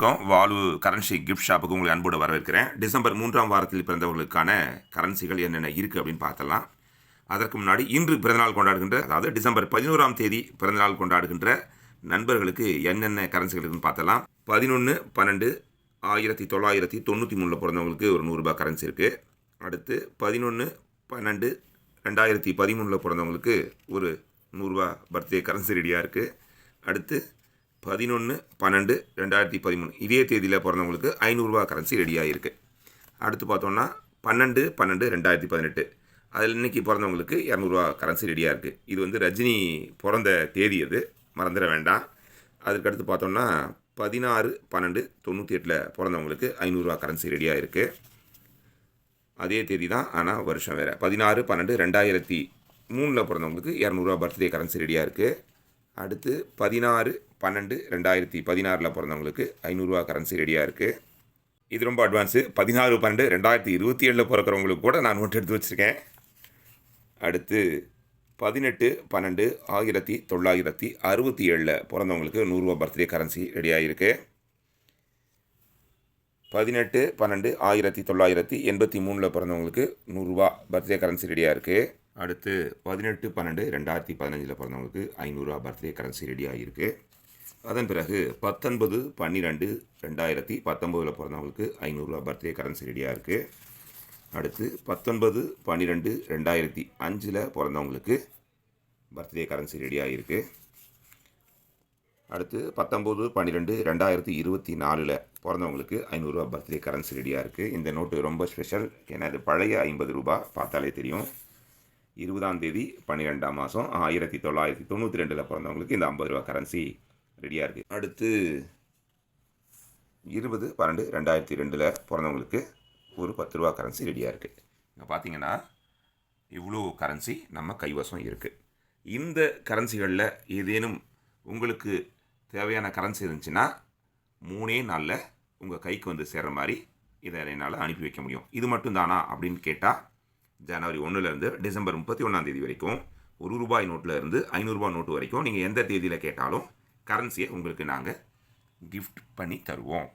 வணக்கம். வாழ்வு currency gift ஷாப்புக்கு உங்களை அன்போடு வரவேற்கிறேன். டிசம்பர் மூன்றாம் வாரத்தில் பிறந்தவர்களுக்கான கரன்சிகள் என்னென்ன இருக்குது அப்படின்னு பார்த்தலாம் அதற்கு முன்னாடி இன்று பிறந்தநாள் கொண்டாடுகின்ற அதாவது டிசம்பர் பதினோராம் தேதி பிறந்தநாள் கொண்டாடுகின்ற நண்பர்களுக்கு என்னென்ன கரன்சிகள் இருக்குன்னு பார்த்தலாம் பதினொன்று பன்னெண்டு ஆயிரத்தி தொள்ளாயிரத்தி தொண்ணூற்றி மூணில் பிறந்தவங்களுக்கு ஒரு நூறுரூபா கரன்சி இருக்குது அடுத்து பதினொன்று பன்னெண்டு ரெண்டாயிரத்தி பதிமூணில் பிறந்தவங்களுக்கு ஒரு நூறுரூவா பர்த்டே கரன்சி ரெடியாக இருக்குது அடுத்து பதினொன்று பன்னெண்டு ரெண்டாயிரத்தி பதிமூணு. இதே தேதியில் பிறந்தவங்களுக்கு ஐநூறுரூவா கரன்சி ரெடியாக இருக்குது அடுத்து பார்த்தோம்னா பன்னெண்டு பன்னெண்டு ரெண்டாயிரத்தி பதினெட்டு. அதில் இன்னைக்கு பிறந்தவங்களுக்கு இரநூறுவா கரன்சி ரெடியாக இருக்குது இது வந்து ரஜினி பிறந்த தேதி அது. மறந்துட வேண்டாம். அதுக்கடுத்து பார்த்தோம்னா பதினாறு பன்னெண்டு தொண்ணூற்றி எட்டில் பிறந்தவங்களுக்கு ஐநூறுரூவா கரன்சி ரெடியாக இருக்குது அதே தேதி தான் ஆனால் வருஷம் வேறு. பதினாறு பன்னெண்டு ரெண்டாயிரத்தி மூணில் பிறந்தவங்களுக்கு இரநூறுவா பர்த்டே கரன்சி ரெடியாக இருக்குது அடுத்து பதினாறு பன்னெண்டு ரெண்டாயிரத்தி பதினாறில் பிறந்தவங்களுக்கு ஐநூறுரூவா கரன்சி ரெடியாக இருக்குது இது ரொம்ப அட்வான்ஸு பதினாறு பன்னெண்டு ரெண்டாயிரத்தி இருபத்தி ஏழில் பிறக்கிறவங்களுக்கு கூட நான் நோட் எடுத்து வச்சுருக்கேன். அடுத்து பதினெட்டு பன்னெண்டு ஆயிரத்தி தொள்ளாயிரத்தி அறுபத்தி ஏழில் பிறந்தவங்களுக்கு நூறுரூவா பர்த்டே கரன்சி ரெடியாக இருக்குது பதினெட்டு பன்னெண்டு ஆயிரத்தி தொள்ளாயிரத்தி எண்பத்தி மூணில் பிறந்தவங்களுக்கு நூறுரூவா பர்த்டே கரன்சி ரெடியாக இருக்குது அடுத்து பதினெட்டு பன்னெண்டு ரெண்டாயிரத்தி பதினஞ்சில் பிறந்தவங்களுக்கு ஐநூறுரூவா பர்த்டே கரன்சி ரெடியாக இருக்குது அதன் பிறகு பத்தொன்பது பன்னிரெண்டு ரெண்டாயிரத்தி பத்தொம்போதில் பிறந்தவங்களுக்கு ஐநூறுரூவா பர்த்டே கரன்சி ரெடியாக இருக்குது அடுத்து பத்தொன்பது பன்னிரெண்டு ரெண்டாயிரத்தி அஞ்சில் பிறந்தவங்களுக்கு பர்த்டே கரன்சி ரெடியாக இருக்குது அடுத்து பத்தொம்போது பன்னிரெண்டு ரெண்டாயிரத்தி இருபத்தி நாலில் பிறந்தவங்களுக்கு ஐநூறுரூவா பர்த்டே கரன்சி ரெடியாக இருக்குது இந்த நோட்டு ரொம்ப ஸ்பெஷல் ஏன்னா இது பழைய ஐம்பது ரூபா பார்த்தாலே தெரியும். இருபதாம் தேதி பன்னிரெண்டாம் மாதம் ஆயிரத்தி தொள்ளாயிரத்தி தொண்ணூற்றி ரெண்டில் பிறந்தவங்களுக்கு இந்த ஐம்பது ரூபா கரன்சி ரெடியாக இருக்குது அடுத்து இருபது பன்னெண்டு ரெண்டாயிரத்தி ரெண்டில் பிறந்தவங்களுக்கு ஒரு பத்து ரூபா கரன்சி ரெடியாக இருக்குது இங்கே பார்த்தீங்கன்னா இவ்வளோ கரன்சி நம்ம கைவசம் இருக்குது இந்த கரன்சிகளில் ஏதேனும் உங்களுக்கு தேவையான கரன்சி இருந்துச்சுன்னா மூணே நாளில் உங்கள் கைக்கு வந்து சேர்கிற மாதிரி இதை என்னால் அனுப்பி வைக்க முடியும். இது மட்டும் தானா அப்படின்னு கேட்டால் ஜனவரி ஒன்றுலேருந்து டிசம்பர் முப்பத்தி ஒன்றாந்தேதி வரைக்கும் ஒரு ரூபாய் நோட்டில் இருந்து ஐநூறுரூபா நோட்டு வரைக்கும் நீங்கள் எந்த தேதியில் கேட்டாலும் கரன்சியை உங்களுக்கு நாங்கள் கிஃப்ட் பண்ணி தருவோம்.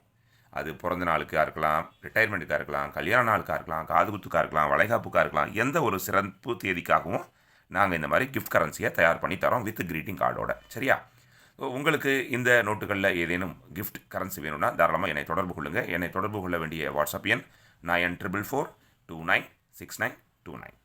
அது பிறந்த நாளுக்காக இருக்கலாம் ரிட்டையர்மெண்ட்டுக்காக இருக்கலாம் கல்யாண நாளுக்காக இருக்கலாம் காது குத்துக்காக இருக்கலாம் வளைகாப்புக்காக இருக்கலாம் எந்த ஒரு சிறப்பு தேதிக்காகவும் நாங்கள் இந்த மாதிரி கிஃப்ட் கரன்சியை தயார் பண்ணி தரோம் வித் கிரீட்டிங் கார்டோட சரியா? உங்களுக்கு இந்த நோட்டுகளில் ஏதேனும் கிஃப்ட் கரன்சி வேணும்னா தாராளமாக என்னை தொடர்பு கொள்ளுங்கள் என்னை தொடர்பு கொள்ள வேண்டிய வாட்ஸ்அப் எண் nine triple four two nine six nine two nine